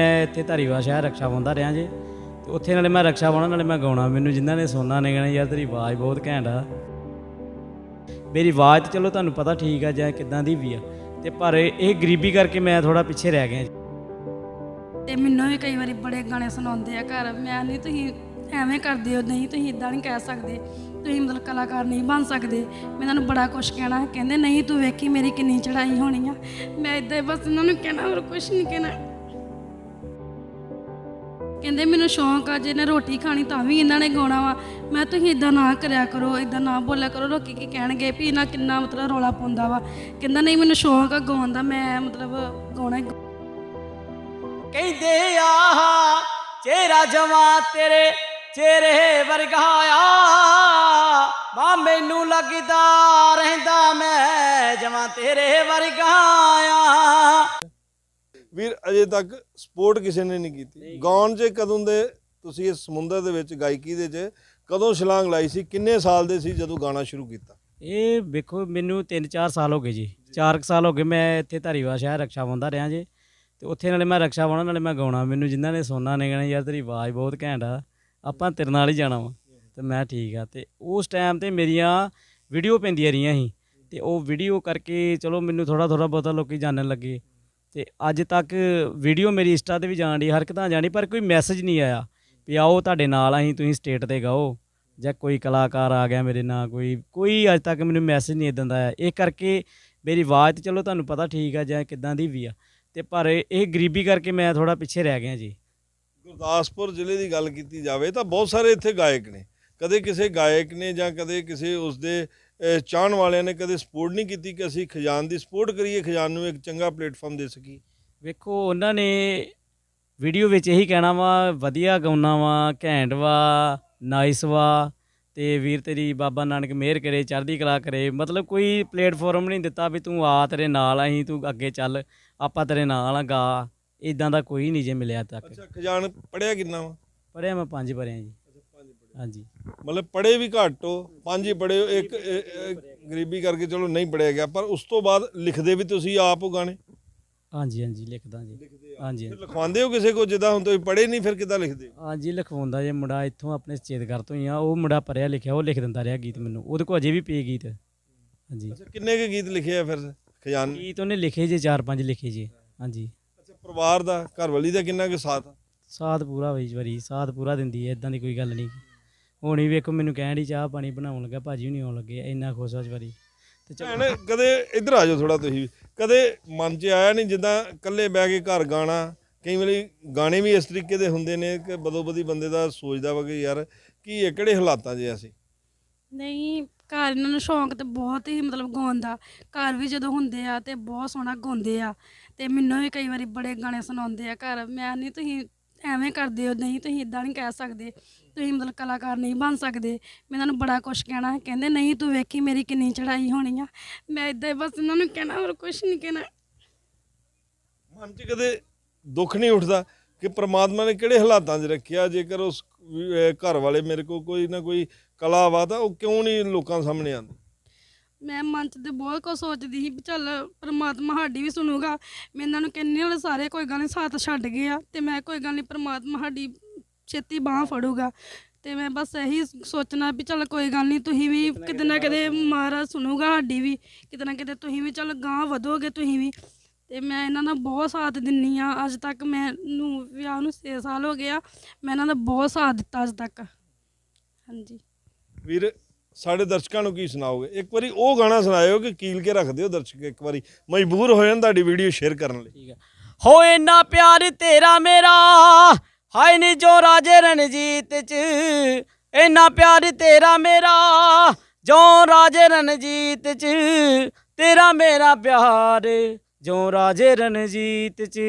ਮੈਂ ਇੱਥੇ ਧਾਰੀਵਾਲ ਸ਼ਹਿਰ ਰਕਸ਼ਾ ਬੰਦਾ ਰਿਹਾ ਜੀ। ਤੇ ਉੱਥੇ ਨਾਲੇ ਮੈਂ ਰਕਸ਼ਾ ਪਾਉਣਾ, ਨਾਲੇ ਮੈਂ ਗਾਉਣਾ। ਮੈਨੂੰ ਜਿਨ੍ਹਾਂ ਨੇ ਸੁਣਨਾ ਨੇ ਕਹਿਣਾ ਯਾਰ ਤੇਰੀ ਆਵਾਜ਼ ਬਹੁਤ ਘੈਂਟ ਆ। ਮੇਰੀ ਆਵਾਜ਼ ਤੇ ਚਲੋ ਤੁਹਾਨੂੰ ਪਤਾ ਠੀਕ ਆ ਜਾਂ ਕਿਦਾਂ ਦੀ ਵੀ ਆ। ਤੇ ਪਰ ਇਹ ਗਰੀਬੀ ਕਰਕੇ ਮੈਂ ਥੋੜਾ ਪਿੱਛੇ ਰਹਿ ਗਿਆ ਤੇ ਮੈਨੂੰ ਵੀ ਕਈ ਵਾਰੀ ਬੜੇ ਗਾਣੇ ਸੁਣਾਉਂਦੇ ਆ ਘਰ, ਮੈਂ ਨਹੀਂ ਤੁਸੀਂ ਐਵੇਂ ਕਰਦੇ ਹੋ, ਨਹੀਂ ਤੁਸੀਂ ਇਦਾਂ ਨਹੀਂ ਕਹਿ ਸਕਦੇ। ਤੁਸੀਂ ਮਤਲਬ ਕਲਾਕਾਰ ਨਹੀਂ ਬਣ ਸਕਦੇ। ਮੈਂ ਇਹਨਾਂ ਨੂੰ ਬੜਾ ਕੁਝ ਕਹਿਣਾ, ਕਹਿੰਦੇ ਨਹੀਂ ਤੂੰ ਵੇਖੀ ਮੇਰੀ ਕਿੰਨੀ ਚੜਾਈ ਹੋਣੀ ਆ। ਮੈਂ ਇਦਾਂ ਬਸ ਇਹਨਾਂ ਨੂੰ ਕਹਿਣਾ, ਹੋਰ ਕੁਝ ਨਹੀਂ ਕਹਿਣਾ। ਕਹਿੰਦੇ ਮੈਨੂੰ ਸ਼ੌਂਕ ਆ, ਜੇ ਨੇ ਰੋਟੀ ਖਾਣੀ ਤਾਂ ਵੀ ਇਹਨਾਂ ਨੇ ਗਾਉਣਾ ਵਾ। ਮੈਂ ਤੁਸੀਂ ਇਦਾਂ ਨਾ ਕਰਿਆ ਕਰੋ ਇਦਾਂ ਨਾ ਬੋਲਿਆ ਕਰੋ ਲੋਕੀ ਕੀ ਕਹਿਣਗੇ ਵੀ ਇਹਨਾਂ ਕਿੰਨਾ ਮਤਲਬ ਰੌਲਾ ਪਾਉਂਦਾ ਵਾ। ਕਹਿੰਦਾ ਨਹੀਂ, ਮੈਨੂੰ ਸ਼ੌਂਕ ਆ ਗਾਉਣ ਦਾ, ਮੈਂ ਮਤਲਬ ਗਾਉਣਾ ਕਹਿੰਦੇ ਆ ਚਿਹਰਾ ਜਮਾ ਤੇਰੇ ਚਿਹਰੇ ਵਰਗਾ ਆ। ਬਾ ਮੈਨੂੰ ਲੱਗਦਾ ਰਹਿੰਦਾ ਮੈਂ ਜਮਾ ਤੇਰੇ ਵਰਗਾ ਆ। ਵੀਰ ਅਜੇ ਤੱਕ ਸਪੋਰਟ ਕਿਸੇ ਨੇ ਨਹੀਂ ਕੀਤੀ। ਗਾਉਣ 'ਚ ਕਦੋਂ ਦੇ ਤੁਸੀਂ ਇਸ ਸਮੁੰਦਰ ਦੇ ਵਿੱਚ ਗਾਇਕੀ ਦੇ 'ਚ ਕਦੋਂ ਛਲਾਂਗ ਲਾਈ ਸੀ ਕਿੰਨੇ ਸਾਲ ਦੇ ਸੀ ਜਦੋਂ ਗਾਣਾ ਸ਼ੁਰੂ ਕੀਤਾ? ਇਹ ਵੇਖੋ ਮੈਨੂੰ 3-4 ਸਾਲ ਹੋ ਗਏ ਜੀ। 4 ਸਾਲ ਹੋ ਗਏ ਮੈਂ ਇੱਥੇ ਧਾਰੀਵਾਲ ਸ਼ਹਿਰ ਰਕਸ਼ਾ ਪਾਉਂਦਾ ਰਿਹਾ ਜੇ। ਤੇ ਉੱਥੇ ਨਾਲੇ ਮੈਂ ਰਕਸ਼ਾ ਪਾਉਣਾ ਨਾਲੇ ਮੈਂ ਗਾਉਣਾ। ਮੈਨੂੰ ਜਿਨ੍ਹਾਂ ਨੇ ਸੁਣਨਾ ਨੇ ਕਹਿਣਾ ਯਾਰ ਤੇਰੀ ਆਵਾਜ਼ ਬਹੁਤ ਘੈਂਟ ਆ। ਆਪਾਂ ਤੇਰੇ ਨਾਲ ਹੀ ਜਾਣਾ ਵਾ। ਤੇ ਮੈਂ ਠੀਕ ਆ। ਤੇ ਉਸ ਟਾਈਮ ਤੇ ਮੇਰੀਆਂ ਵੀਡੀਓ ਪੈਂਦੀਆਂ ਰਹੀਆਂ ਸੀ। ਤੇ ਉਹ ਵੀਡੀਓ ਕਰਕੇ ਚਲੋ ਮੈਨੂੰ ਥੋੜਾ ਥੋੜਾ ਬਹੁਤਾ ਲੋਕੀ ਜਾਣਨ ਲੱਗੇ। ਤੇ ਅੱਜ ਤੱਕ ਵੀਡੀਓ ਮੇਰੀ ਇੰਸਟਾ ਤੇ ਵੀ ਜਾਣ ਦੀ ਹਰ ਕਿਤਾਂ ਜਾਣੀ ਪਰ ਕੋਈ ਮੈਸੇਜ ਨਹੀਂ ਆਇਆ ਵੀ ਆਓ ਤੁਹਾਡੇ ਨਾਲ, ਅਸੀਂ ਤੁਸੀਂ ਸਟੇਟ ਤੇ ਗਾਓ ਜਾਂ ਕੋਈ ਕਲਾਕਾਰ ਆ ਗਿਆ ਮੇਰੇ ਨਾਲ, ਕੋਈ ਕੋਈ ਅੱਜ ਤੱਕ ਮੈਨੂੰ ਮੈਸੇਜ ਨਹੀਂ ਇਦਾਂ ਦਾ ਆਇਆ। ਇਹ ਕਰਕੇ ਮੇਰੀ ਆਵਾਜ਼ ਤੇ ਚਲੋ ਤੁਹਾਨੂੰ ਪਤਾ ਠੀਕ ਆ ਜਾਂ ਕਿਦਾਂ ਦੀ ਵੀ ਆ। ਤੇ ਪਰ ਇਹ ਗਰੀਬੀ ਕਰਕੇ ਮੈਂ ਥੋੜਾ ਪਿੱਛੇ ਰਹਿ ਗਿਆ ਜੀ। ਗੁਰਦਾਸਪੁਰ ਜ਼ਿਲ੍ਹੇ ਦੀ ਗੱਲ ਕੀਤੀ ਜਾਵੇ ਤਾਂ ਬਹੁਤ ਸਾਰੇ ਇੱਥੇ ਗਾਇਕ ਨੇ। ਕਦੇ ਕਿਸੇ ਗਾਇਕ ਨੇ ਜਾਂ ਕਦੇ ਕਿਸੇ ਉਸਦੇ ਅਹ, ਚਾਹਣ ਵਾਲਿਆਂ ਨੇ ਕਦੇ ਸਪੋਰਟ ਨਹੀਂ ਕੀਤੀ ਕਿ ਅਸੀਂ ਖਜ਼ਾਨ ਦੀ ਸਪੋਰਟ ਕਰੀਏ ਖਜ਼ਾਨ ਨੂੰ ਇੱਕ ਚੰਗਾ ਪਲੇਟਫਾਰਮ ਦੇ ਸਕੀਏ? ਵੇਖੋ ਉਹਨਾਂ ਨੇ ਵੀਡੀਓ ਵਿੱਚ ਇਹੀ ਕਹਿਣਾ ਵਾ ਵਧੀਆ ਗਾਉਣਾ ਵਾ ਘੈਂਟ ਵਾ ਨਾਈਸ ਵਾ ਤੇ ਵੀਰ ਤੇਰੀ ਬਾਬਾ ਨਾਨਕ ਮਿਹਰ ਕਰੇ ਚੜ੍ਹਦੀ ਕਲਾ ਕਰੇ। ਮਤਲਬ ਕੋਈ ਪਲੇਟਫਾਰਮ ਨਹੀਂ ਦਿੱਤਾ ਵੀ ਤੂੰ ਆ ਤੇਰੇ ਨਾਲ ਅਸੀਂ ਤੂੰ ਅੱਗੇ ਚੱਲ ਆਪਾਂ ਤੇਰੇ ਨਾਲ ਆ ਗਾ। ਇਦਾਂ ਦਾ ਕੋਈ ਨਹੀਂ ਜੇ ਮਿਲਿਆ ਤੱਕ। ਅੱਛਾ ਖਜ਼ਾਨ ਪੜਿਆ ਕਿੰਨਾ ਵਾ? ਪੜਿਆ ਮੈਂ ਪੰਜ ਭਰਿਆ ਜੀ। ਹਾਂਜੀ। ਮਤਲਬ ਪੜੇ ਵੀ ਘੱਟ ਹੋ ਪੰਜ ਹੀ ਪੜੇ ਹੋ ਇੱਕ ਗਰੀਬੀ ਕਰਕੇ ਚਲੋ ਨਹੀਂ ਪੜਿਆ ਗਿਆ ਪਰ ਉਸ ਤੋਂ ਬਾਅਦ ਲਿਖਦੇ ਵੀ ਤੁਸੀਂ ਆਪ ਹੋ ਗਾਣੇ। ਹਾਂਜੀ ਹਾਂਜੀ ਲਿਖਦਾ ਜੀ। ਹਾਂਜੀ ਫਿਰ ਲਿਖਵਾਉਂਦੇ ਹੋ ਕਿਸੇ ਕੋ ਜਿੱਦਾਂ ਹੁਣ ਤੁਸੀਂ ਪੜੇ ਨਹੀਂ ਫਿਰ ਕਿੱਦਾਂ ਲਿਖਦੇ ਹੋ? ਹਾਂਜੀ ਲਿਖਵਾਉਂਦਾ ਜੇ ਮੁੰਡਾ ਇੱਥੋਂ ਆਪਣੇ ਸਚੇਤਗੜ ਤੋਂ ਹੀ ਆ ਉਹ ਮੁੰਡਾ ਪੜਿਆ ਲਿਖਿਆ ਉਹ ਲਿਖ ਦਿੰਦਾ ਰਿਹਾ ਗੀਤ ਮੈਨੂੰ। ਉਹਦੇ ਕੋਲ ਅਜੇ ਵੀ ਪਏ ਗੀਤ। ਹਾਂਜੀ। ਅੱਛਾ ਕਿੰਨੇ ਕੇ ਗੀਤ ਲਿਖੇ ਆ ਫਿਰ ਖਜ਼ਾਨ? ਗੀਤ ਉਹਨੇ ਲਿਖੇ ਜੇ ਚਾਰ ਪੰਜ ਲਿਖੇ ਜੇ ਹਾਂਜੀ। ਅੱਛਾ ਪਰਿਵਾਰ ਦਾ ਘਰਵਾਲੀ ਦਾ ਕਿੰਨਾ ਕੁ ਸਾਥ ਆ? ਸਾਥ ਪੂਰਾ ਹੋਈ ਵਾਰੀ ਸਾਥ ਪੂਰਾ ਦਿੰਦੀ ਹੈ ਇਦਾਂ ਦੀ ਕੋਈ ਗੱਲ ਨਹੀਂ। ਹੁਣ ਹੀ ਵੇਖੋ ਮੈਨੂੰ ਕਹਿਣ ਦੀ ਚਾਹ ਪਾਣੀ ਬਣਾਉਣ ਲੱਗਾ ਭਾਜੀ ਹੁਣੀ ਆਉਣ ਲੱਗੇ ਇੰਨਾ ਖੁਸ਼ ਆ ਇਸ ਵਾਰੀ। ਤੇ ਚਲੋ। ਭੈਣ ਕਦੇ ਇੱਧਰ ਆ ਜਾਓ ਥੋੜਾ ਤੁਸੀਂ ਵੀ। ਕਦੇ ਮਨ 'ਚ ਆਇਆ ਨਹੀਂ ਜਿੱਦਾਂ ਇਕੱਲੇ ਬਹਿ ਕੇ ਘਰ ਗਾਣਾ ਕਈ ਵਾਰੀ ਗਾਣੇ ਵੀ ਇਸ ਤਰੀਕੇ ਦੇ ਹੁੰਦੇ ਨੇ ਕਿ ਬਦੋ ਬਦੀ ਬੰਦੇ ਦਾ ਸੋਚਦਾ ਵਾ ਕਿ ਯਾਰ ਕੀ ਇਹ ਕਿਹੜੇ ਹਾਲਾਤਾਂ 'ਚ ਅਸੀਂ? ਨਹੀਂ ਘਰ ਇਹਨਾਂ ਨੂੰ ਸ਼ੌਂਕ ਤੇ ਬਹੁਤ ਹੀ ਮਤਲਬ ਗਾਉਣ ਦਾ। ਘਰ ਵੀ ਜਦੋਂ ਹੁੰਦੇ ਆ ਤੇ ਬਹੁਤ ਸੋਹਣਾ ਗਾਉਂਦੇ ਆ। ਤੇ ਮੈਨੂੰ ਵੀ ਕਈ ਵਾਰੀ ਬੜੇ ਗਾਣੇ ਸੁਣਾਉਂਦੇ ਆ ਘਰ। ਮੈਂ ਨਹੀਂ ਤੁਸੀਂ ਐਵੇਂ ਕਰਦੇ ਹੋ, ਨਹੀਂ ਤੁਸੀਂ ਇਦਾਂ ਨਹੀਂ ਕਹਿ ਸਕਦੇ, ਤੁਸੀਂ ਮਤਲਬ ਕਲਾਕਾਰ ਨਹੀਂ ਬਣ ਸਕਦੇ। ਮੈਂ ਇਹਨਾਂ ਨੂੰ ਬੜਾ ਕੁਝ ਕਹਿਣਾ ਕਹਿੰਦੇ ਨਹੀਂ ਤੂੰ ਵੇਖੀ ਮੇਰੀ ਕਿੰਨੀ ਚੜਾਈ ਹੋਣੀ ਆ। ਮੈਂ ਇਦਾਂ ਬਸ ਇਹਨਾਂ ਨੂੰ ਕਹਿਣਾ, ਹੋਰ ਕੁਝ ਨਹੀਂ ਕਹਿਣਾ। ਮਨ 'ਚ ਕਦੇ ਦੁੱਖ ਨਹੀਂ ਉੱਠਦਾ ਕਿ ਪ੍ਰਮਾਤਮਾ ਨੇ ਕਿਹੜੇ ਹਾਲਾਤਾਂ 'ਚ ਰੱਖਿਆ? ਜੇਕਰ ਉਸ ਘਰ ਵਾਲੇ ਮੇਰੇ ਕੋਲ ਕੋਈ ਨਾ ਕੋਈ ਕਲਾ ਵਾ ਤਾਂ ਉਹ ਕਿਉਂ ਨਹੀਂ ਲੋਕਾਂ ਸਾਹਮਣੇ ਆਉਂਦੀ? ਮੈਂ ਮਨ 'ਚ ਤੇ ਬਹੁਤ ਕੁਝ ਸੋਚਦੀ ਸੀ ਵੀ ਚੱਲ ਪ੍ਰਮਾਤਮਾ ਸਾਡੀ ਵੀ ਸੁਣੂਗਾ। ਮੈਂ ਇਹਨਾਂ ਨੂੰ ਕਹਿੰਨੀ ਵਾਲੇ ਸਾਰੇ ਕੋਈ ਗੱਲ ਨਹੀਂ ਸਾਥ ਛੱਡ ਗਏ ਆ ਤੇ ਮੈਂ ਕੋਈ ਗੱਲ ਨਹੀਂ ਪ੍ਰਮਾਤਮਾ ਸਾਡੀ ਛੇਤੀ ਬਾਹ ਫੜੂਗਾ। ਤੇ ਮੈਂ ਬਸ ਇਹੀ ਸੋਚਣਾ ਵੀ ਚੱਲ ਕੋਈ ਗੱਲ ਨਹੀਂ ਤੁਸੀਂ ਵੀ ਕਿਤੇ ਨਾ ਕਿਤੇ ਮਹਾਰਾਜ ਸੁਣੂਗਾ ਸਾਡੀ ਵੀ ਕਿਤੇ ਨਾ ਕਿਤੇ ਤੁਸੀਂ ਵੀ ਚੱਲ ਗਾਂ ਵਧੋਗੇ ਤੁਸੀਂ ਵੀ। ਤੇ ਮੈਂ ਇਹਨਾਂ ਦਾ ਬਹੁਤ ਸਾਥ ਦਿੰਨੀ ਆ ਅੱਜ ਤੱਕ ਮੈਨੂੰ ਵਿਆਹ ਨੂੰ 6 ਸਾਲ ਹੋ ਗਏ ਆ ਮੈਂ ਇਹਨਾਂ ਦਾ ਬਹੁਤ ਸਾਥ ਦਿੱਤਾ ਅੱਜ ਤੱਕ। ਹਾਂਜੀ। ਵੀਰ ਸਾਡੇ ਦਰਸ਼ਕਾਂ ਨੂੰ ਕੀ ਸੁਣਾਓਗੇ? ਇੱਕ ਵਾਰੀ ਉਹ ਗਾਣਾ ਸੁਣਾਇਓ ਕਿ ਕੀਲ ਕੇ ਰੱਖ ਦਿਓ ਦਰਸ਼ਕ ਇੱਕ ਵਾਰੀ। ਮਜਬੂਰ ਹੋ ਜਾਣ ਤੁਹਾਡੀ ਵੀਡੀਓ ਸ਼ੇਅਰ ਕਰਨ ਲਈ। ਠੀਕ ਆ ਹੋ ਇੰਨਾ ਪਿਆਰ ਤੇਰਾ ਮੇਰਾ, ਹਾਏ ਨੀ ਜੋ ਰਾਜੇ ਰਣਜੀਤ ਚ। ਇੰਨਾ ਪਿਆਰ ਤੇਰਾ ਮੇਰਾ, ਜੋ ਰਾਜੇ ਰਣਜੀਤ ਚ। ਤੇਰਾ ਮੇਰਾ ਪਿਆਰ, ਜੋ ਰਾਜੇ ਰਣਜੀਤ ਚ।